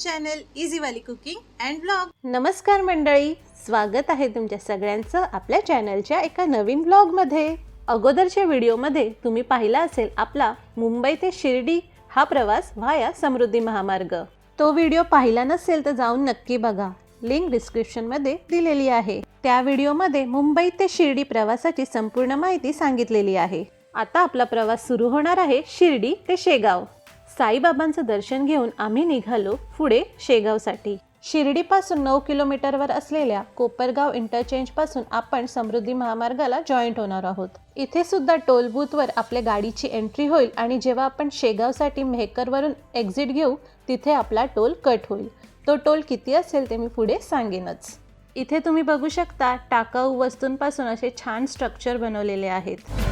Channel इझीवाली cooking and blog नमस्कार मंडळी स्वागत आहे तुमच्या सगळ्यांचं आपल्या चॅनलच्या एका नवीन ब्लॉगमध्ये अगोदरच्या व्हिडिओमध्ये तुम्ही पाहिला असेल आपला मुंबई ते शिर्डी हा प्रवास व्हाया समृद्धी महामार्ग. तो व्हिडिओ पाहिला नसेल तर जाऊन नक्की बघा. लिंक डिस्क्रिप्शनमध्ये दिलेली आहे. त्या व्हिडिओमध्ये मुंबई ते शिर्डी प्रवासाची संपूर्ण माहिती सांगितलेली आहे. आता आपला प्रवास सुरू होणार आहे शिर्डी ते शेगाव. साईबाबांचं दर्शन घेऊन आम्ही निघालो पुढे शेगावसाठी. शिर्डीपासून नऊ किलोमीटरवर असलेल्या कोपरगाव इंटरचेंजपासून आपण समृद्धी महामार्गाला जॉईंट होणार आहोत. इथे सुद्धा टोल बूथवर आपल्या गाडीची एंट्री होईल आणि जेव्हा आपण शेगावसाठी मेहकरवरून एक्झिट घेऊ तिथे आपला टोल कट होईल. तो टोल किती असेल ते मी पुढे सांगेनच. इथे तुम्ही बघू शकता टाकाऊ वस्तूंपासून असे छान स्ट्रक्चर बनवलेले आहेत.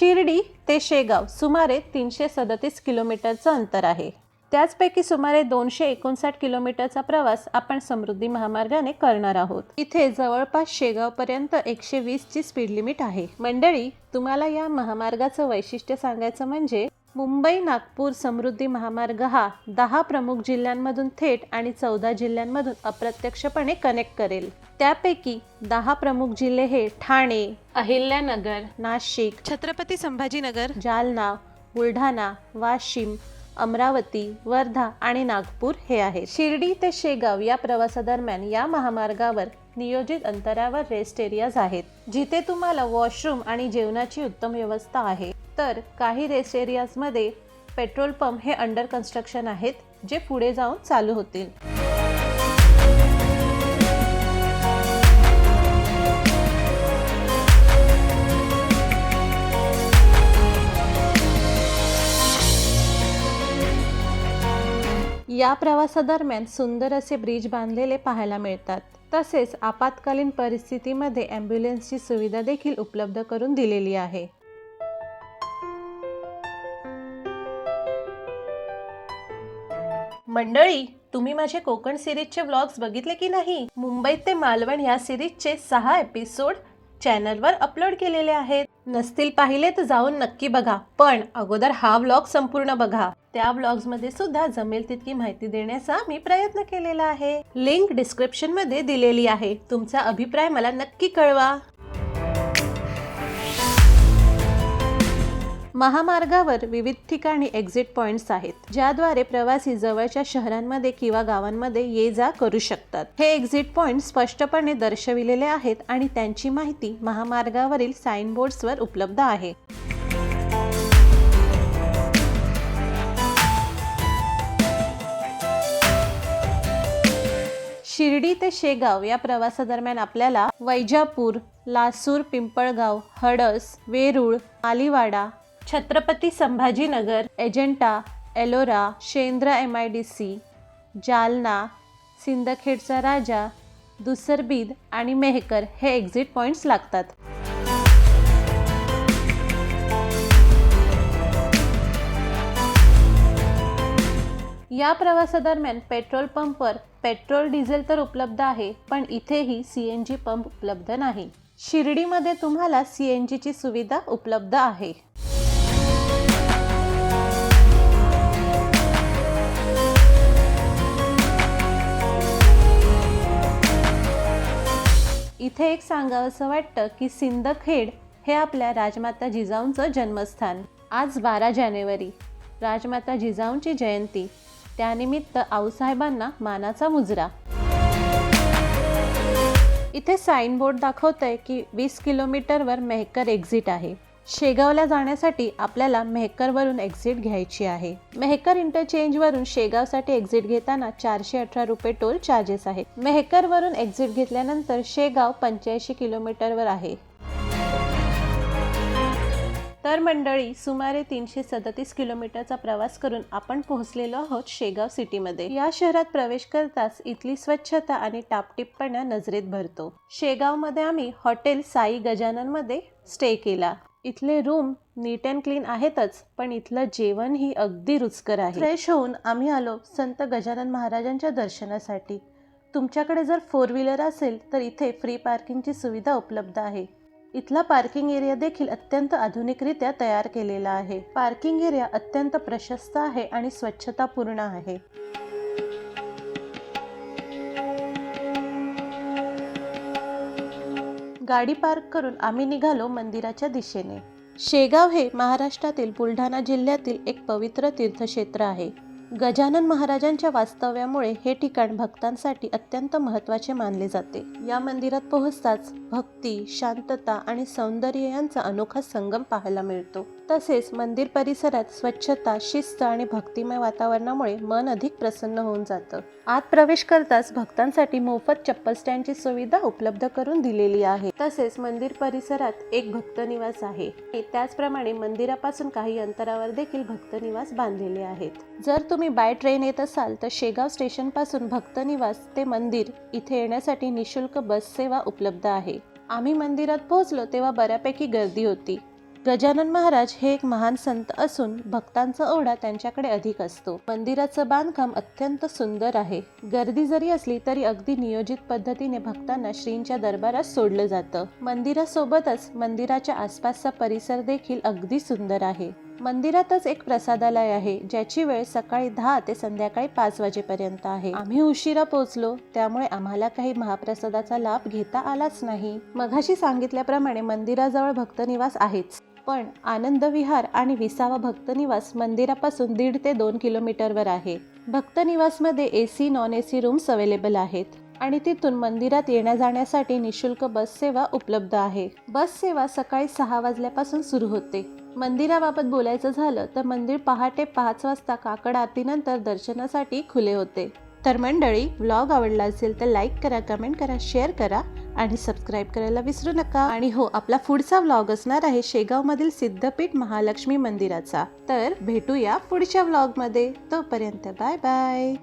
शिर्डी ते शेगाव सुमारे तीनशे सदतीस किलोमीटरचं अंतर आहे. त्याचपैकी सुमारे दोनशे एकोणसाठ किलोमीटरचा प्रवास आपण समृद्धी महामार्गाने करणार आहोत. इथे जवळपास शेगावपर्यंत एकशे वीसची स्पीड लिमिट आहे. मंडळी तुम्हाला या महामार्गाचं वैशिष्ट्य सांगायचं म्हणजे मुंबई नागपूर समृद्धी महामार्ग हा दहा प्रमुख जिल्ह्यांमधून थेट आणि चौदा जिल्ह्यांमधून अप्रत्यक्षपणे कनेक्ट करेल. त्यापैकी दहा प्रमुख जिल्हे हे ठाणे अहिल्यानगर नाशिक छत्रपती संभाजीनगर जालना बुलढाणा वाशिम अमरावती वर्धा आणि नागपूर हे आहेत. शिर्डी ते शेगाव या प्रवासादरम्यान या महामार्गावर नियोजित अंतरावर रेस्ट एरियाज आहेत जिथे तुम्हाला वॉशरूम आणि जेवणाची उत्तम व्यवस्था आहे. तर काही रेस्ट एरियाजमध्ये पेट्रोल पंप हे अंडर कन्स्ट्रक्शन आहेत जे पुढे जाऊन चालू होतील. या प्रवासादरम्यान सुंदर असे ब्रिज बांधलेले पाहायला मिळतात. तसेच आपत्कालीन परिस्थितीमध्ये ॲम्ब्युलन्सची सुविधा देखील उपलब्ध करून दिलेली आहे. मंडळी तुम्ही माझे कोकण सिरीजचे व्लॉग्स बघितले की नाही? मुंबईत ते मालवण या सिरीजचे सहा एपिसोड चॅनलवर अपलोड केलेले आहेत. नसतील पाहिले तर जाऊन नक्की बघा. पण अगोदर हा व्लॉग संपूर्ण बघा. त्या व्लॉग्समध्ये सुद्धा जमेल तितकी माहिती देण्याचा मी प्रयत्न केलेला आहे. लिंक डिस्क्रिप्शनमध्ये दिलेली आहे. तुमचा अभिप्राय मला नक्की कळवा. महामार्गावर विविध ठिकाणी एक्झिट पॉइंट्स आहेत ज्याद्वारे प्रवासी जवळच्या शहरांमध्ये किंवा गावांमध्ये ये जा करू शकतात. हे एक्झिट पॉइंट स्पष्टपणे दर्शविलेले आहेत आणि त्यांची माहिती महामार्गावरील साईनबोर्ड्सवर उपलब्ध आहे. शिर्डी ते शेगाव या प्रवासादरम्यान आपल्याला Vaijapur Lasur Pimpalgaon Hadas Verul Aliwada Chhatrapati Sambhajinagar Ajanta Ellora Shendra M I D C Jalna सिंदखेडचा राजा दुसरबीद आणि मेहकर हे एक्झिट पॉईंट्स लागतात. या प्रवासादरम्यान पेट्रोल पंपवर पेट्रोल डिझेल तर उपलब्ध आहे पण इथेही सी एन जी पंप उपलब्ध नाही. शिर्डीमध्ये तुम्हाला सी एन जीची सुविधा उपलब्ध आहे. इथे एक सांगावंसं वाटतं की सिंदखेड हे आपल्या राजमाता जिजाऊंचं जन्मस्थान. आज बारा जानेवारी. राजमाता जिजाऊंची जयंती. त्यानिमित्त आऊसाहेबांना मानाचा मुजरा. इथे साईनबोर्ड दाखवतंय की वीस किलोमीटरवर मेहकर एक्झिट आहे. शेगावला जाण्यासाठी आपल्याला मेहकरवरून एक्झिट घ्यायची आहे. मेहकर इंटरचेंजवरून शेगावसाठी एक्झिट घेताना चारशे अठरा रुपये टोल चार्जेस आहेत. मेहकरवरून एक्झिट घेतल्यानंतर शेगाव पंच्याऐंशी किलोमीटरवर आहे. तर मंडळी सुमारे तीनशे सदतीस किलोमीटरचा प्रवास करून आपण पोहोचलेलो आहोत शेगाव सिटीमध्ये. या शहरात प्रवेश करताच इथली स्वच्छता आणि टापटिपणा नजरेत भरतो. शेगावमध्ये आम्ही हॉटेल साई गजाननमध्ये स्टे केला. इथले रूम नीट अँड क्लीन आहेतच पण इथलं जेवणही अगदी रुचकर आहे. फ्रेश होऊन आम्ही आलो संत गजानन महाराजांच्या दर्शनासाठी. तुमच्याकडे जर फोर व्हीलर असेल तर इथे फ्री पार्किंगची सुविधा उपलब्ध आहे. इथला पार्किंग एरिया देखील अत्यंत आधुनिकरित्या तयार केलेला आहे. पार्किंग एरिया अत्यंत प्रशस्त आहे आणि स्वच्छतापूर्ण आहे. गाडी पार्क करून आम्ही निघालो मंदिराच्या दिशेने. शेगाव हे महाराष्ट्रातील बुलढाणा जिल्ह्यातील एक पवित्र तीर्थक्षेत्र आहे. गजानन महाराजांच्या वास्तव्यामुळे हे ठिकाण भक्तांसाठी अत्यंत महत्त्वाचे मानले जाते. या मंदिरात पोहोचताच भक्ती शांतता आणि सौंदर्य यांचा अनोखा संगम पाहायला मिळतो. तसेच मंदिर परिसरात स्वच्छता शिस्त आणि भक्तिमय वातावरणामुळे मन अधिक प्रसन्न होऊन जातं. आत प्रवेश करताच भक्तांसाठी मोफत चप्पल स्टँडची सुविधा उपलब्ध करून दिलेली आहे. तसेच मंदिर परिसरात एक भक्त निवास आहे. त्याचप्रमाणे मंदिरापासून काही अंतरावर देखील भक्त निवास बांधलेले आहेत. जर तुम्ही बाय ट्रेन येत असाल तर शेगाव स्टेशनपासून भक्त निवास ते मंदिर इथे येण्यासाठी निशुल्क बस सेवा उपलब्ध आहे. आम्ही मंदिरात पोहोचलो तेव्हा बऱ्यापैकी गर्दी होती. गजानन महाराज हे एक महान संत असून भक्तांचा ओढा त्यांच्याकडे अधिक असतो. मंदिराचं बांधकाम अत्यंत सुंदर आहे. गर्दी जरी असली तरी अगदी नियोजित पद्धतीने भक्तांना श्रींच्या दरबारात सोडलं जातं. मंदिरासोबतच मंदिराच्या आसपासचा परिसर देखील अगदी सुंदर आहे. मंदिरातच एक प्रसादालय आहे ज्याची वेळ सकाळी दहा ते संध्याकाळी पाच वाजेपर्यंत आहे. आम्ही उशिरा पोहोचलो त्यामुळे आम्हाला काही महाप्रसादाचा लाभ घेता आलाच नाही. मघाशी सांगितल्याप्रमाणे मंदिराजवळ भक्तनिवास आहेच. पण आनंद विहार आणि विसावा भक्तनिवास मंदिरापासून दीड ते दोन किलोमीटरवर आहे. भक्तनिवासमध्ये A C non A C rooms available आहेत आणि तिथून मंदिरात येण्या जाण्यासाठी निशुल्क बस सेवा उपलब्ध आहे. बस सेवा सकाळी सहा वाजल्यापासून सुरू होते. मंदिराबाबत बोलायचं झालं तर मंदिर पहाटे पाच वाजता काकड आरतीनंतर दर्शनासाठी खुले होते. तर मंडळी व्लॉग आवडला असेल तर लाईक करा कमेंट करा शेअर करा. आणि सबस्क्राईब करायला विसरू नका. आणि हो आपला पुढचा व्लॉग असणार आहे शेगावमधील सिद्धपीठ महालक्ष्मी मंदिराचा. तर भेटूया पुढच्या व्लॉगमध्ये तोपर्यंत बाय बाय